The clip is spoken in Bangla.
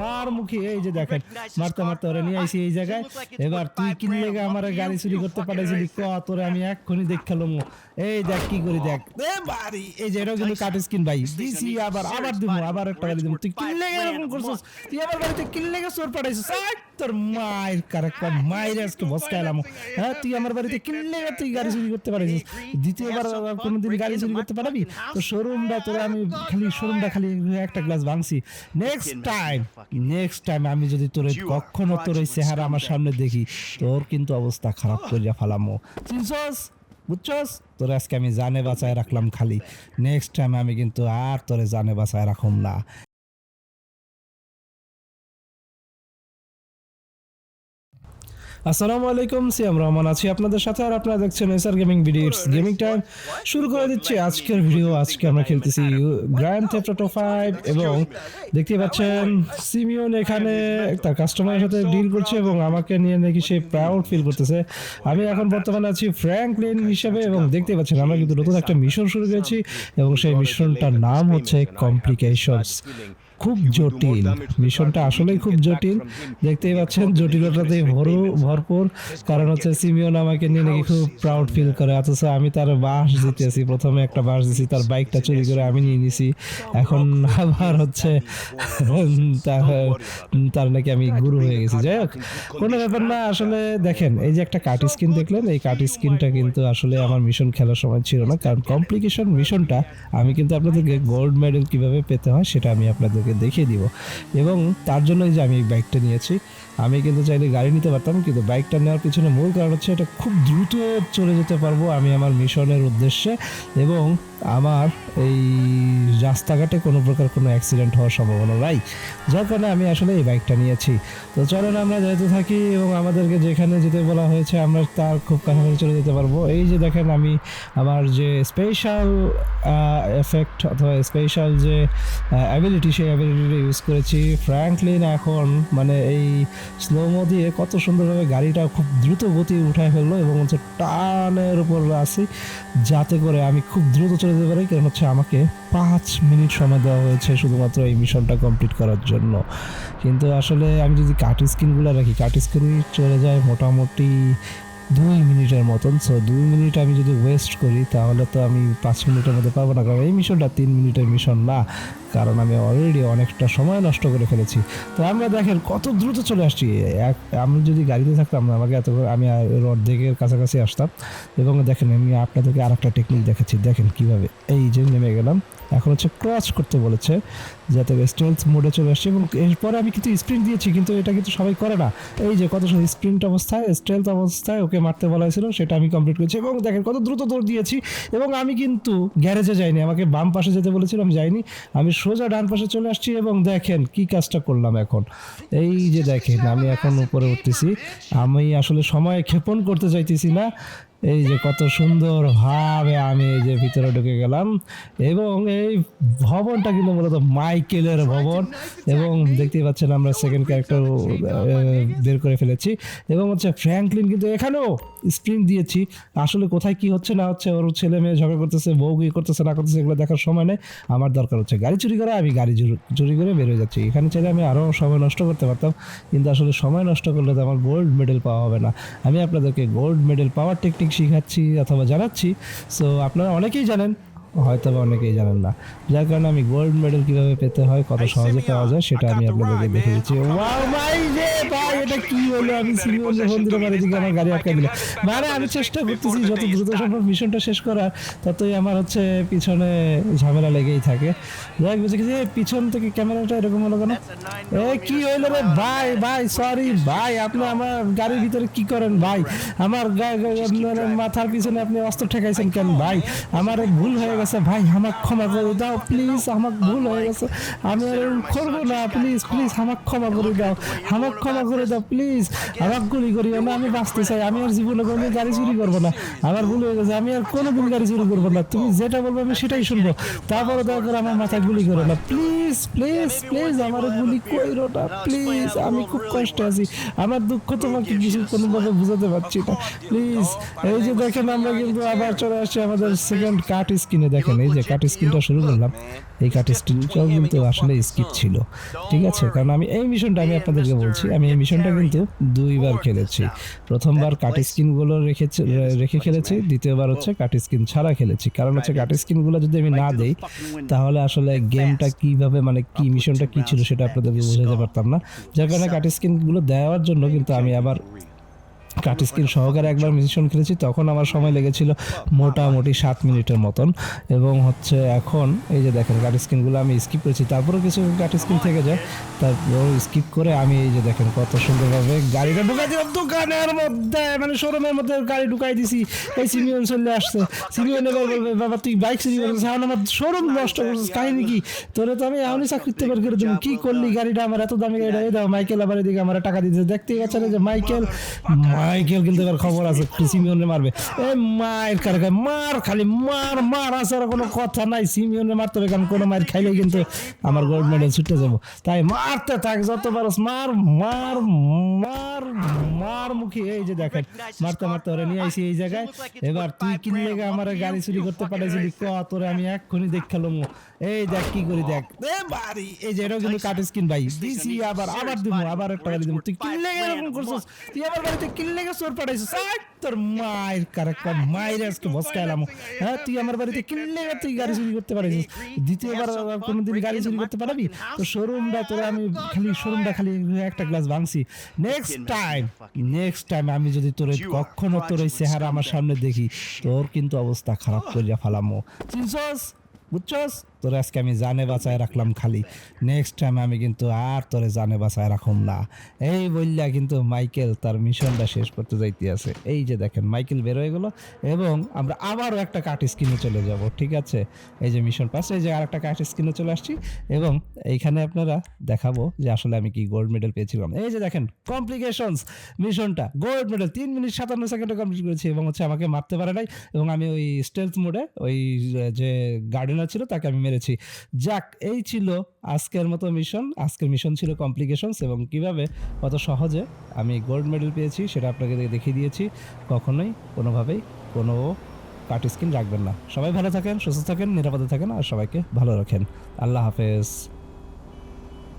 মার মুখে এই যে দেখেন মারতে মারতে ওরে নিয়ে আইসি এই জায়গায়। এবার তুই কিনলে আমার গাড়ি চুরি করতে পাঠাইছিলি ক তোরে আমি এক্ষুনি দেখালাম এই দেখ কি করি দেখ। এ বাড়ি। এই যে এটাও কিন্তু কাট স্কিন ভাই। দিছি আবার আবার দিব আবার একটা দিব তুই কিনলে এরকম করছিস? তুই আমার বাড়িতে কিনলে চোর পাঠাইছিস? আয় তোর মায়ের মায়ের আজকে বসকাইলাম হ্যাঁ তুই আমার বাড়িতে কিনলে তুই গাড়ি চুরি করতে পারিস? দ্বিতীয়বার কোনোদিন গাড়ি চুরি করতে পারবি? তো শোরুমটা তোরা আমি খালি শোরুমটা খালি একটা গ্লাস ভাঙছি। নেক্সট টাইম নেক্সট টাইম আমি যদি তোর কখনো তোর এই চেহারা আমার সামনে দেখি তোর কিন্তু অবস্থা খারাপ করিয়া ফেলামো। চিনছস বুঝছস? তোর আজকে আমি জানে বাঁচায় রাখলাম খালি। নেক্সট টাইম আমি কিন্তু আর তোরে জানে বাঁচায় রাখুম না। আসসালামু আলাইকুম সিয়াম রহমান আছি আপনাদের সাথে আর আপনারা দেখছেন SR gaming videos gaming time শুরু করে দিচ্ছি আজকের ভিডিও আজকে আমরা খেলতেছি গ্র্যান্ড থেফট অটো ফাইভ এবং দেখতে পাচ্ছেন সিমিয়ন এখানে তার কাস্টমারের সাথে ডিল করছে এবং আমাকে নিয়ে নাকি সে প্রাউড ফিল করতেছে। আমি এখন বর্তমানে আছি ফ্র্যাঙ্কলিন হিসেবে এবং দেখতে পাচ্ছেন আমরা কিন্তু নতুন একটা মিশন শুরু করেছি এবং সেই মিশনটার নাম হচ্ছে কমপ্লিকেশনস খুব জটিল। মিশনটা আসলেই খুব জটিল। দেখতেই পাচ্ছেন জটিলতাতে ভরু ভরপুর। কারণ হচ্ছে সিমিওন আমাকে নিয়ে নাকি খুব প্রাউড ফিল করে। অথচ আমি তার বাস জিতেছি। প্রথমে একটা বাস দিছি তার বাইকটা চুরি করে আমি নিয়ে নিছি। এখন আবার হচ্ছে তার তার নাকি আমি গুরু হয়ে গেছি। যাই হোক কোনো ব্যাপার না আসলে দেখেন এই যে একটা কাট স্কিন দেখলেন এই কাট স্কিনটা কিন্তু আসলে আমার মিশন খেলার সময় ছিল না। কারণ কমপ্লিকেশন মিশনটা আমি কিন্তু আপনাদেরকে গোল্ড মেডেল কীভাবে পেতে হয় সেটা আমি আপনাদেরকে দেখিয়ে দিব। এবং তার জন্যই যে আমি এই বাইকটা নিয়েছি আমি কিন্তু চাইলে গাড়ি নিতে পারতাম, কিন্তু বাইকটা নেওয়ার পিছনে মূল কারণ হচ্ছে এটা খুব দ্রুত চলে যেতে পারব আমি আমার মিশনের উদ্দেশ্যে এবং আমার এই রাস্তাঘাটে কোনো প্রকার কোনো অ্যাক্সিডেন্ট হওয়ার সম্ভাবনা নাই, যার কারণে আমি আসলে এই বাইকটা নিয়েছি। তো চলেন আমরা যেতে থাকি এবং আমাদেরকে যেখানে যেতে বলা হয়েছে আমরা তার খুব কাছাকাছি চলে যেতে পারব। এই যে দেখেন আমি আমার যে স্পেশাল এফেক্ট অথবা স্পেশাল যে অ্যাবিলিটি সেই অ্যাবিলিটিটা ইউজ করেছি। ফ্র্যাঙ্কলিন এখন মানে এই স্লোমো দিয়ে কত সুন্দরভাবে গাড়িটা খুব দ্রুত গতি উঠায় ফেলল এবং হচ্ছে টানের উপর আছি, যাতে করে আমি খুব দ্রুত চলে যেতে পারি, কারণ হচ্ছে আমাকে পাঁচ মিনিট সময় দেওয়া হয়েছে শুধুমাত্র এই মিশনটা কমপ্লিট করার জন্য। কিন্তু আসলে আমি যদি কাট স্ক্রিনগুলো রাখি কাট স্ক্রিন চলে যায় মোটামুটি দুই মিনিটের মতন। সো দুই মিনিট আমি যদি ওয়েস্ট করি, তাহলে তো আমি পাঁচ মিনিটের মধ্যে পারব না, কারণ এই মিশনটা তিন মিনিটের মিশন না। কারণ আমি অলরেডি অনেকটা সময় নষ্ট করে ফেলেছি। তো আমরা দেখেন কত দ্রুত চলে আসছি। এক, আমি যদি গাড়িতে থাকতাম না আমাকে এত আমি অর্ধেকের কাছাকাছি আসতাম। এবং দেখেন, আমি আপনাদেরকে আর একটা টেকনিক দেখাচ্ছি। দেখেন কীভাবে এই যে নেমে গেলাম। এখন হচ্ছে ক্রস করতে বলেছে, যাতে স্টেলথ মোডে চলে আসছে। এবং এরপরে আমি কিন্তু স্প্রিন্ট দিয়েছি, কিন্তু এটা কিন্তু সবাই করে না। এই যে কত স্প্রিন্ট অবস্থায় স্টেলথ অবস্থায় ওকে মারতে বলা হয়েছিল, সেটা আমি কমপ্লিট করেছি। এবং দেখেন কত দ্রুত দৌড় দিয়েছি। এবং আমি কিন্তু গ্যারেজে যাইনি, আমাকে বাম পাশে যেতে বলেছিল, আমি যাইনি। আমি সোজা ডান পাশে চলে আসছি এবং দেখেন কি কাজটা করলাম এখন। এই যে দেখেন, আমি এখন উপরে উঠতেছি। আমি আসলে সময় ক্ষেপণ করতে চাইতেছি না। এই যে কত সুন্দর ভাবে আমি এই যে ভিতরে ঢুকে গেলাম এবং এই ভবনটা কিন্তু মূলত মাইকেলের ভবন এবং দেখতেই পাচ্ছেন আমরা সেকেন্ড ক্যারেক্টার বের করে ফেলেছি এবং হচ্ছে ফ্র্যাঙ্কলিন কিন্তু এখানেও স্প্রিং দিয়েছি। আসলে কোথায় কি হচ্ছে না হচ্ছে, ওর ছেলে মেয়ে ঝগড়া করতেছে, বউ কি করতেছে, না করতেছে, এগুলো দেখার সময় নেই। আমার দরকার হচ্ছে গাড়ি চুরি করা, আমি গাড়ি চুরি- করে বের হয়ে যাচ্ছি। এখানে চাইলে আমি আরও সময় নষ্ট করতে পারতাম, কিন্তু আসলে সময় নষ্ট করলে তো আমার গোল্ড মেডেল পাওয়া হবে না। আমি আপনাদেরকে গোল্ড মেডেল পাওয়ার টেকনিক শিখাচ্ছি অথবা জানাচ্ছি। সো আপনারা অনেকেই জানেন হয়তো বা অনেকেই জানেন না। যার কারণে আমি গোল্ড মেডেল কীভাবে পেতে হয় কত সহজে পাওয়া যায় সেটা আমি আপনাদেরকে দেখে দিচ্ছি। ওয়াও ভাই রে ভাই এটা কি হলো? আমি যখন আর এদিকে আমার গাড়ি আটকে দিল। মানে আমি চেষ্টা করতেছি যত দ্রুত সম্ভব মিশনটা শেষ করার ততই আমার হচ্ছে পিছনে ঝামেলা লেগেই থাকে। যাই হোক বুঝে গেছি পিছন থেকে ক্যামেরাটা এরকম হলো কেন? এ কি হইল রে? ভাই ভাই সরি ভাই আপনি আমার গাড়ির ভিতরে কি করেন ভাই? আমার গা- মাথার পিছনে আপনি অস্ত্র ঠেকাইছেন কেন ভাই? আমার ভুল হয়ে গেছে, ভাই, আমাকে ক্ষমা করে দাও প্লিজ আমার ভুল হয়ে গেছে। আমি আর করব না প্লিজ প্লিজ আমাকে ক্ষমা করে দাও, আমাকে ক্ষমা করে দাও প্লিজ আমাকে গুলি করিও না, আমি বাঁচতে চাই, আমি আর জীবনে কোনো গাড়ি চুরি করব না, আমার ভুল হয়ে গেছে, আমি আর কোনোদিন গাড়ি চুরি করব না, তুমি যেটা বলব আমি সেটাই শুনব, তারপরে দয়া করে আমার মাথায় গুলি করো না প্লিজ প্লিজ প্লিজ আমার গুলি কইরো না প্লিজ আমি খুব কষ্টে আছি, আমার দুঃখ তোমাকে কিছু কোনোভাবে বুঝাতে পারছি না প্লিজ এই যে দেখেন আমরা কিন্তু আবার চলে আসছি আমাদের সেকেন্ড কাট স্ক্রিনে দেখেন, এই যে কাট স্ক্রিনটা শুরু করলাম, এই কাট স্ক্রিনটাও কিন্তু আসলে স্কিপ ছিল। ঠিক আছে? কারণ আমি এই মিশনটা আমি আপনাদেরকে বলছি, আমি এই মিশনটা কিন্তু দুইবার খেলেছি। প্রথমবার কাট স্ক্রিনগুলো রেখেছি, রেখে খেলেছি, দ্বিতীয়বার হচ্ছে কাট স্ক্রিন ছাড়া খেলেছি। কারণ হচ্ছে কাট স্ক্রিনগুলো যদি আমি না দেই, তাহলে আসলে গেমটা কীভাবে মানে কি মিশনটা কি ছিল সেটা আপনাদেরকে বোঝাতে পারতাম না। যার কারণে কাট স্ক্রিনগুলো দেওয়ার জন্য কিন্তু আমি আবার কাট স্ক্রিন সহকারে একবার মিশন খেলেছি, তখন আমার সময় লেগেছিল মোটামুটি সাত মিনিটের মতন। এবং হচ্ছে এখন, এই যে দেখেন কাট স্ক্রিনগুলো আমি স্কিপ করেছি, তারপরেও কিছু কাট স্ক্রিন থেকে যায়। তারপর স্কিপ করে আমি এই যে দেখেন কত সুন্দরভাবে গাড়িটা ঢুকাই দিলাম, দোকানের মধ্যে মানে শোরুমের মধ্যে গাড়ি ঢুকাই দিছি। এই সিমিয়ন চলে আসছে। সিমিয়ন বলবে, বাবা, তুই বাইক চুরি করছিস এখন আমার শোরুম নষ্ট করছিস, কাহিনী কি? তোরে তো আমি এখনই চাকরিতে বের করে দেবো। কি করলি গাড়িটা আমার এত দামি গাড়িটা? এই দাও মাইকেল আবার এদিকে আমার টাকা দিতেছে। দেখতেই পাচ্ছেন এই যে মাইকেল মাইকেল কিন্তু এবার খবর আছে সিমিয়নে মারবে। এ মায়ের কারে মার খালি, মার মার, আছে আর কোনো কথা নাই মারতে হবে, কারণ কোনো মায়ের খাইলেই কিন্তু আমার গোল্ড মেডেল ছুটে যাব। তাই মারতে থাক, যত পারস, মার মার মার মার মুখী, এই যে দেখেন, মারতে মারতে ওরে নিয়ে আইছি এই জায়গায়। এবার তুই কিনলে আমার গাড়ি চুরি করতে পাঠাইছিলি? তোরে আমি এক্ষুনি দেখালাম এই দেখ, কি করি দেখ। এই যে এটাও কিন্তু কাট স্কিন ভাই। দিছি, আবার আবার দিব আবার একটা গাড়ি তুই কিনলে এরকম করছিস? তুই আবার বাড়িতে কিনলে চোর পাঠাইছিস আট তোর মায়ের মায়ের আজকে হ্যাঁ তুই আমার বাড়িতে কিনলে তুই গাড়ি চুরি করতে পারিস? দ্বিতীয়বার কোনোদিন গাড়ি চুরি করতে পারবি? তো শোরুমটা তোরা আমি খালি শোরুমটা খালি একটা গ্লাস ভাঙছি। নেক্সট টাইম নেক্সট টাইম আমি যদি তোর কখনো তোর এই চেহারা আমার সামনে দেখি, তোর কিন্তু অবস্থা খারাপ করিয়া ফালামো। চিনছস? বুঝছস? তোর আজকে আমি জানে বাঁচায় রাখলাম খালি। নেক্সট টাইম আমি কিন্তু আর তোরে জানে বাঁচায় রাখুম না। এই বললা কিন্তু মাইকেল তার মিশনটা শেষ করতে যাইতে আছে। এই যে দেখেন, মাইকেল বের হয়ে গেল এবং আমরা আবারও একটা কাট স্ক্রিনে চলে যাব, ঠিক আছে? এই যে মিশন পাস এই যে আর একটা কাট স্ক্রিনে চলে আসছি এবং এইখানে আপনারা দেখাবো যে আসলে আমি কি গোল্ড মেডেল পেয়েছিলাম। এই যে দেখেন কমপ্লিকেশনস মিশনটা গোল্ড মেডেল তিন মিনিট সাতান্ন সেকেন্ডে কমপ্লিট করেছি এবং হচ্ছে আমাকে মারতে পারে নাই এবং আমি ওই স্টেলথ মোডে ওই, যে গার্ডেনার ছিল, তাকে আমি মেরেছি। যাক, এই ছিল আজকের মতো মিশন আজকের মিশন ছিল কমপ্লিকেশনস এবং কীভাবে কত সহজে আমি গোল্ড মেডেল পেয়েছি সেটা আপনাকে দেখিয়ে দিয়েছি। কখনোই কোনোভাবেই কোনো কাট স্কিন রাখবেন না। সবাই ভালো থাকেন, সুস্থ থাকেন, নিরাপদে থাকেন আর সবাইকে ভালো রাখেন। আল্লাহ হাফেজ।